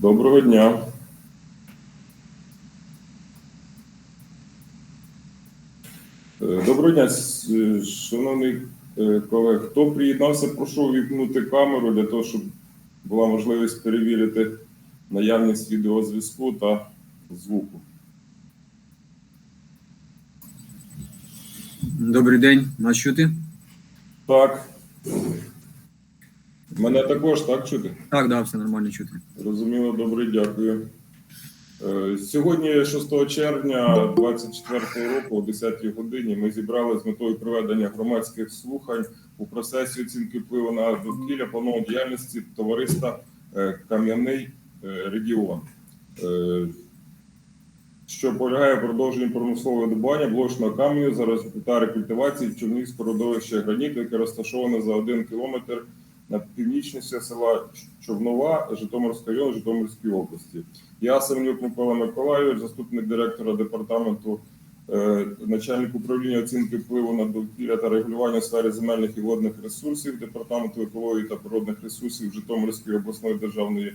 Доброго дня. Е, Доброго дня, шановний е, колег. Хто приєднався, прошу увімкнути камеру для того, щоб була можливість перевірити наявність відеозв'язку та звуку. Добрий день, нас чути? Так. Мене також так чути? Так, да, все нормально чути. Розуміло, добре, дякую. Е, Сьогодні, 6 червня 2024 року, о 10 годині, ми зібрали з метою проведення громадських слухань у процесі оцінки впливу на довкілля планової діяльності товариства е, Кам'яний е, регіон, що полягає в продовженні промислового добування блочного каменю за та рекультивації човнів спорудовища граніту, яке розташоване за один кілометр на північність села Човнова, Житомирського району, Житомирської області. Я Семенюк Микола Миколайович, заступник директора департаменту, е, начальник управління оцінки впливу на довкілля та регулювання у сфері земельних і водних ресурсів департаменту екології та природних ресурсів Житомирської обласної державної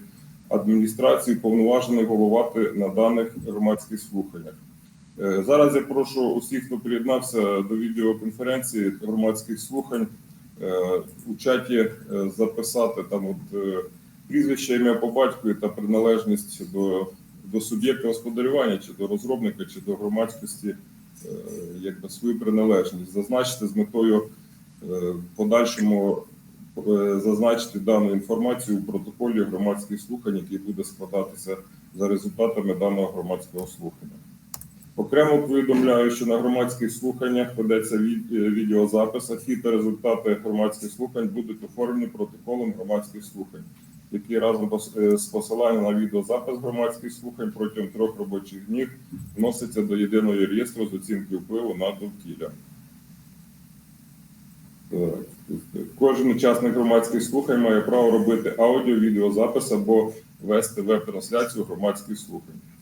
адміністрації, повноважений головати на даних громадських слуханнях. Е, Зараз я прошу усіх, хто приєднався до відеоконференції громадських слухань, у чаті е, записати там от е, прізвище, ім'я по батькові та приналежність до, до суб'єкта господарювання, чи до розробника, чи до громадськості, е, якби свою приналежність, зазначити з метою е, подальшому е, зазначити дану інформацію у протоколі громадських слухань, який буде складатися за результатами даного громадського слухання. Окремо повідомляю, що на громадських слуханнях ведеться е, відеозапис, а та результати громадських слухань будуть оформлені протоколом громадських слухань, які разом е, з посиланням на відеозапис громадських слухань протягом трьох робочих днів вноситься до єдиного реєстру з оцінки впливу на довкілля. Кожен учасник громадських слухань має право робити аудіо, відеозапис або вести веб-трансляцію громадських слухань.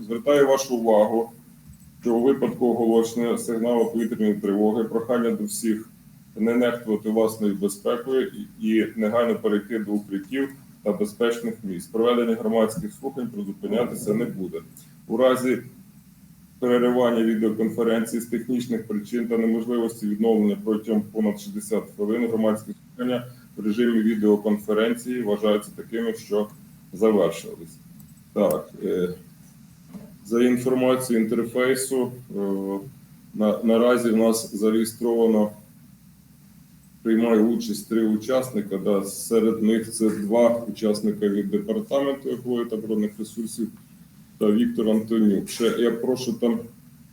Звертаю вашу увагу, що у випадку оголошення сигналу повітряної тривоги прохання до всіх не нехтувати власною безпекою і і негайно перейти до укриттів та безпечних місць. Проведення громадських слухань призупинятися не буде. У разі переривання відеоконференції з технічних причин та неможливості відновлення протягом понад 60 хвилин громадські слухання в режимі відеоконференції вважаються такими, що завершились. Так, е, за інформацією інтерфейсу, е, на, наразі в нас зареєстровано приймає участь три учасника. Да, серед них це два учасника від департаменту екології та природних ресурсів та Віктор Антонюк. Ще я прошу там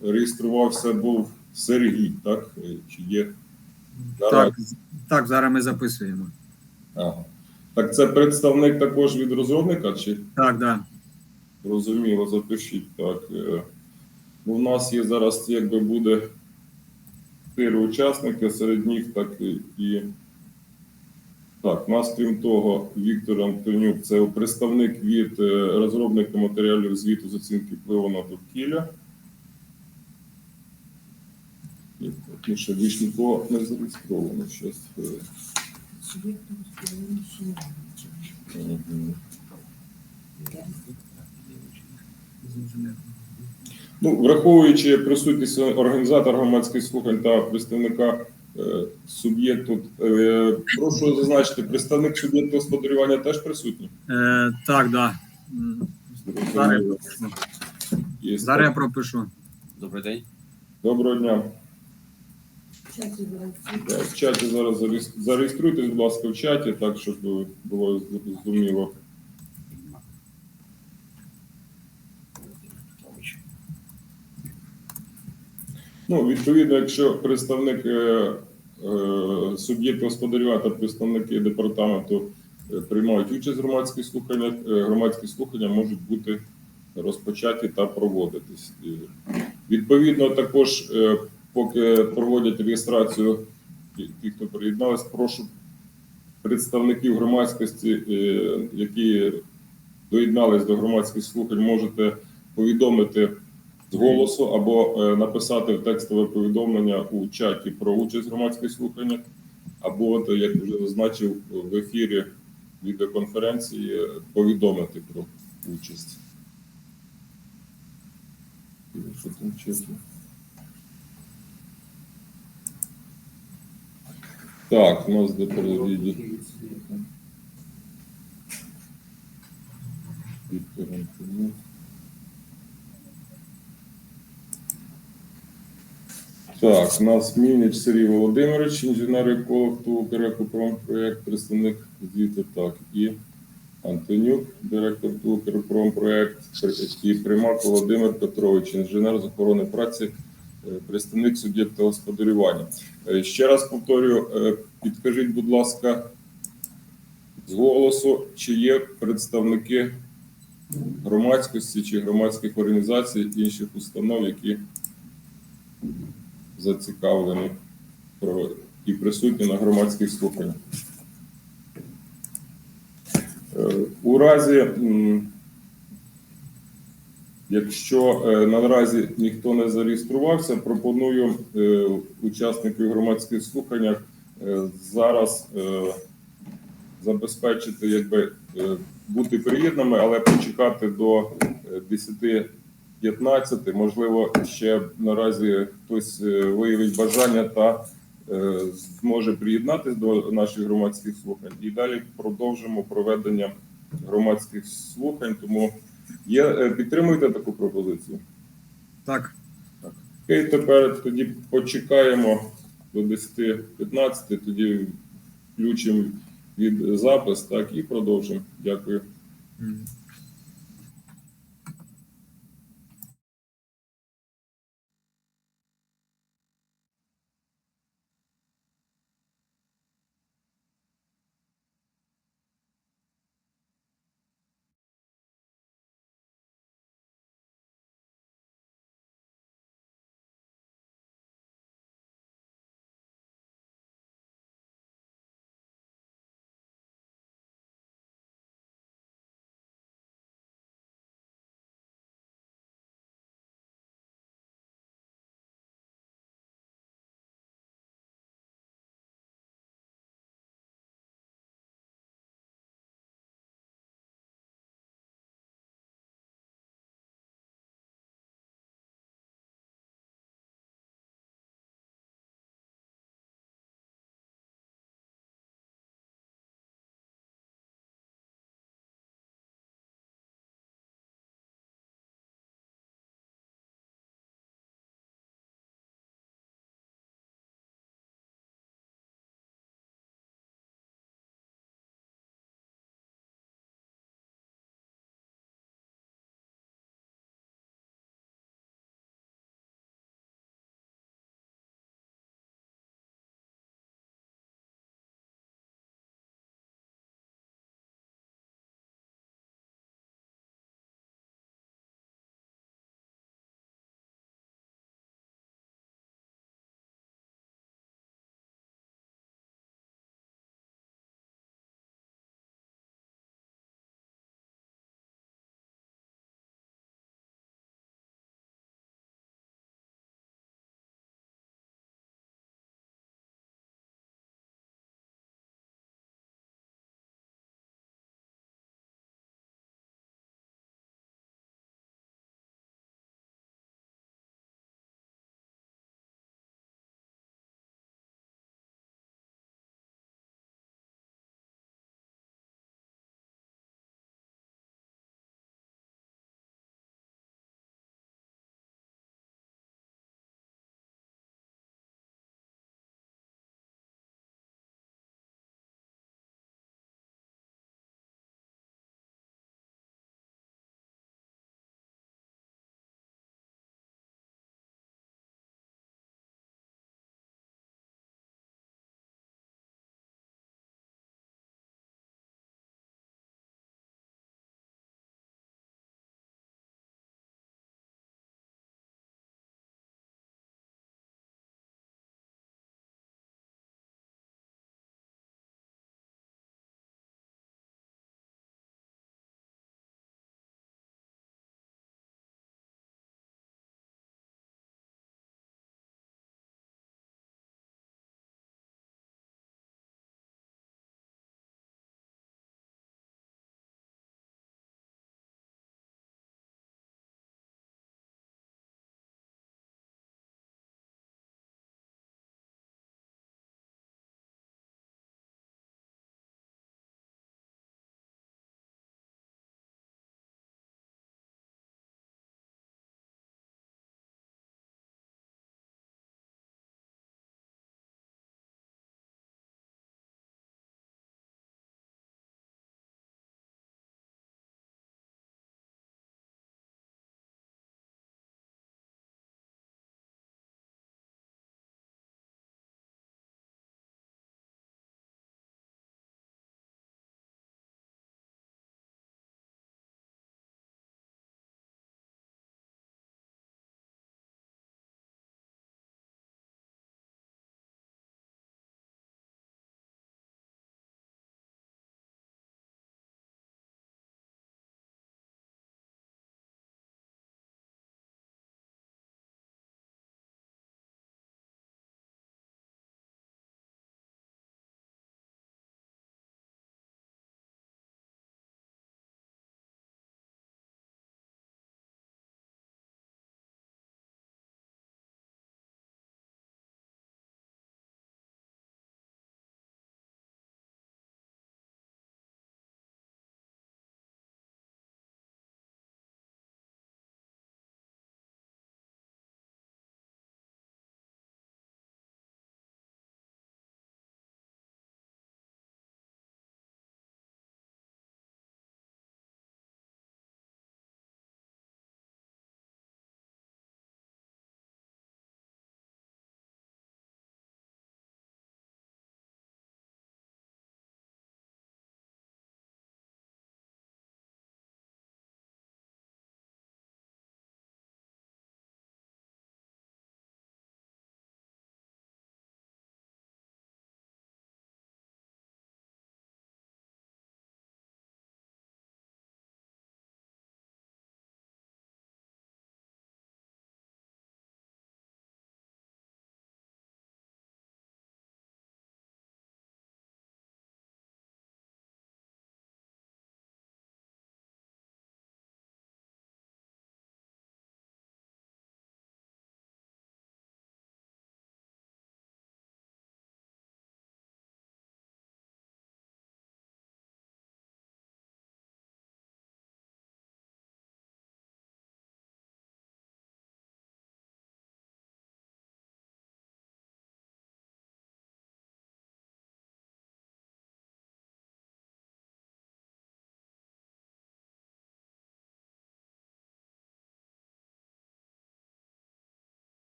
реєструвався був Сергій, так? Е, Чи є? Так, так, зараз ми записуємо. Ага. Так, це представник також від розробника, чи Так, да. Розуміло, запишіть так. е. Ну, у нас є зараз, якби буде чотири учасники, серед них так і. Так, у нас, крім того, Віктор Антонюк, це представник від е, розробника матеріалів звіту з оцінки впливу на довкілля. Ну, ще більш нікого не зареєстровано. Щас, е, мгм. Ну, враховуючи присутність організатора громадських слухань та представника е, суб'єкту, е, прошу зазначити, представник суб'єкту господарювання теж присутній. Е, так, да. Зараз я пропишу. Є. Зараз я пропишу. Добрий день. Доброго дня. В чаті зараз зареєс- зареєструйтесь, будь ласка, в чаті, так, щоб було зрозуміло. Ну, відповідно, якщо представник е, е, суб'єкту господарювання та представники департаменту е, приймають участь в громадських слуханнях, е, громадські слухання можуть бути розпочаті та проводитись. Відповідно, також, е, поки проводять реєстрацію ті, хто приєдналися, прошу представників громадськості, е, які доєднались до громадських слухань, можете повідомити з голосу або е, написати текстове повідомлення у чаті про участь в громадських слуханнях, або, от, як вже зазначив в ефірі, відеоконференції е, повідомити про участь. Так, у нас доповіді. Віктор Антонюк. Так, у нас Мініч Сергій Володимирович, інженер-еколог ТУ «Керекопром», проєкт, представник звіту, так, і Антонюк, директор ТУ «Керекопром», проєкт, і Примак Володимир Петрович, інженер з охорони праці, е, представник суб'єкта господарювання. Е, Ще раз повторюю, е, підкажіть, будь ласка, з голосу, чи є представники громадськості чи громадських організацій інших установ, які зацікавлені про і присутні на громадських слуханнях. Е, У разі, якщо е, наразі ніхто не зареєструвався, пропоную е, учасників громадських слухань зараз забезпечити, якби бути приєднаними, але почекати до е, 10 15, можливо, ще наразі хтось е, виявить бажання та е, зможе приєднатися до наших громадських слухань. І далі продовжимо проведення громадських слухань. Тому є е, підтримуєте таку пропозицію? Так, Окей, тепер тоді почекаємо до 10-15, тоді включимо від запис, так і продовжимо. Дякую.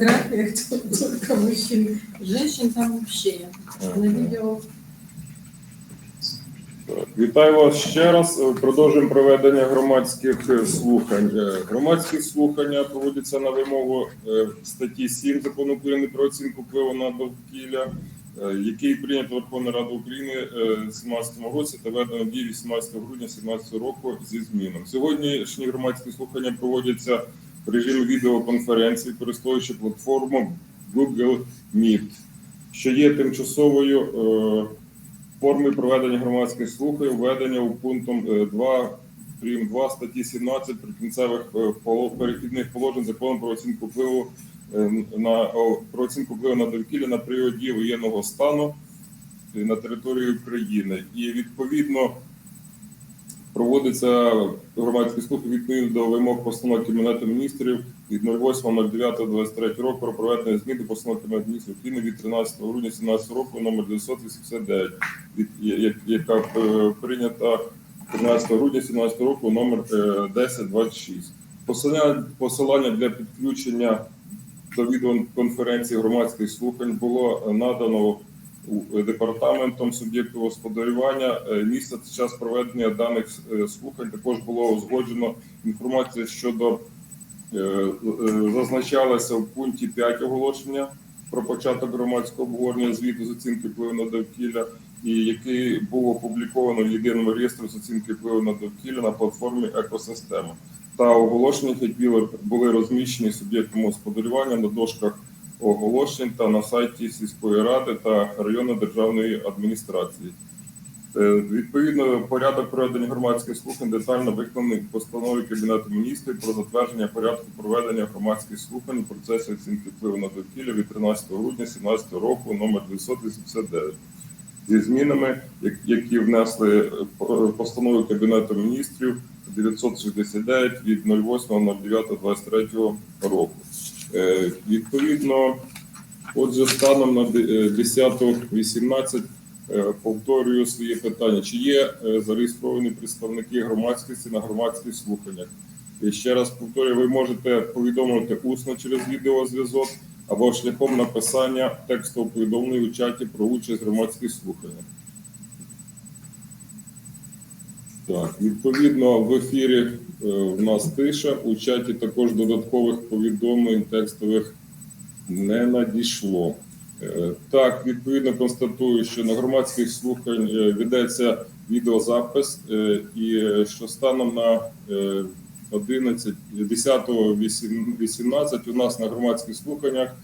Фотографиях только мужчин. Женщин там вообще. На видео Вітаю вас ще раз. Продовжуємо проведення громадських е, слухань. Е, Громадські слухання проводяться на вимогу е, статті 7 закону України про оцінку впливу на довкілля, який прийнято Верховною Радою України в 2017 році та введено в дію 18 грудня 2017 року зі змінами. Сьогоднішні громадські слухання проводяться в режимі відеоконференції, користуючи платформу Google Meet, що є тимчасовою. е, форми проведення громадських слухань введення у пунктом е, 2 прим. 2 статті 17 прикінцевих е, перехідних положень закону про оцінку впливу е, на про оцінку впливу на довкілля на період дії воєнного стану на території України. І відповідно проводиться громадські слухи відповідно до вимог постанови Кабінету міністрів від 08.09.23 року про проведення змін до постанови Кабінету міністрів України від 13 грудня 2017 року номер 989 від я- яка е, прийнята 13 грудня 2017 року номер е, 1026. Посилання, посилання для підключення до відеоконференції громадських слухань було надано департаментом суб'єкту господарювання. Е, Місце та час проведення даних е, слухань також було узгоджено інформація щодо е, е, зазначалася в пункті 5 оголошення про початок громадського обговорення звіту з оцінки впливу на довкілля, і який був опубліковано в єдиному реєстрі з оцінки впливу на довкілля на платформі екосистема та оголошення, які були розміщені суб'єктом господарювання на дошках оголошень та на сайті сільської ради та районної державної адміністрації. Е, Відповідно, порядок проведення громадських слухань детально виконаний в постанові Кабінету міністрів про затвердження порядку проведення громадських слухань у процесі оцінки впливу на довкілля від 13 грудня 2017 року номер 989 зі змінами, які внесли е, постанови Кабінету міністрів 969 від 08.09.23 року. Е, Відповідно, отже, станом на е, 10.18 е, повторюю своє питання: чи є е, зареєстровані представники громадськості на громадських слуханнях? І ще раз повторюю, ви можете повідомити усно через відеозв'язок або шляхом написання текстового повідомлення у чаті про участь громадських слуханнях. Так, відповідно, в ефірі е, в нас тиша. У чаті також додаткових повідомлень текстових не надійшло. Е, Так, відповідно констатую, що на громадських слухань е, ведеться відеозапис, і що станом на е, 11, 10, 18 у нас на громадських слуханнях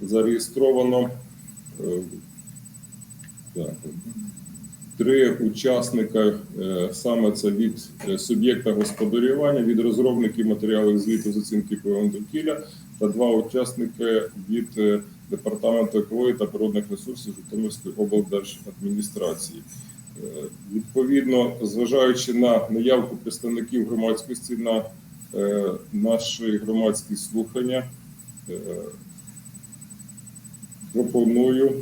зареєстровано так, три учасника, е, саме це від е, суб'єкта господарювання, від розробників матеріалів звіту з оцінки впливу довкілля та два учасники від е, департаменту екології та природних ресурсів Житомирської облдержадміністрації. Відповідно, зважаючи на наявку представників громадськості на наші громадські слухання, пропоную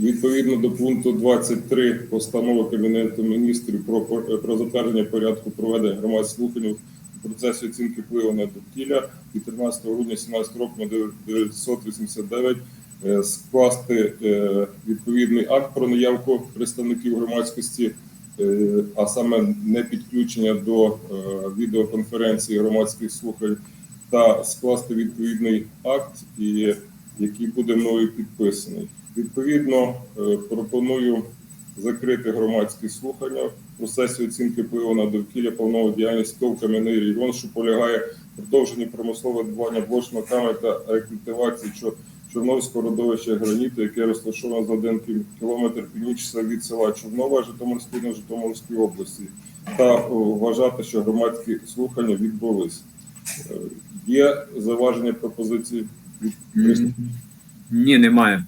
відповідно до пункту 23 постанови Кабінету міністрів про, про затвердження порядку проведення громадських слухань у процесі оцінки впливу на довкілля від 13 грудня 2017 року на 989 е, скласти е, відповідний акт про наявку представників громадськості, е, а саме не підключення до е, відеоконференції громадських слухань, та скласти відповідний акт, і який буде мною підписаний. Відповідно, е, пропоную закрити громадські слухання в процесі оцінки впливу на довкілля планової діяльності ТОВ «Кам'яний регіон, що полягає в продовженні промислове добування блочного каменю та рекультивації Чорновського родовища граніту, яке розташоване за один кілометр північно від села Чорнова Житомирської на Житомирської області, та вважати, що громадські слухання відбулись. Е, Є заваження пропозиції Ні, немає.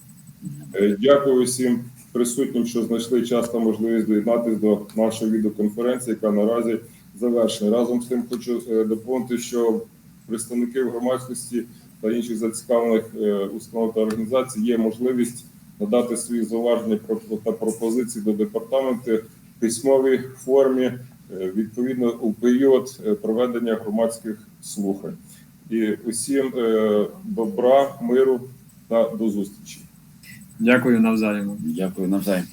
Е, Дякую всім присутнім, що знайшли час та можливість доєднатися до нашої відеоконференції, яка наразі завершена. Разом з тим хочу е, доповнити, що представників громадськості та інших зацікавлених е, установ та організацій є можливість надати свої зауваження та пропозиції до департаменту в письмовій формі відповідно у період проведення громадських слухань. І усім е, добра, миру та до зустрічі. Дякую навзаєм. Дякую навзаєм.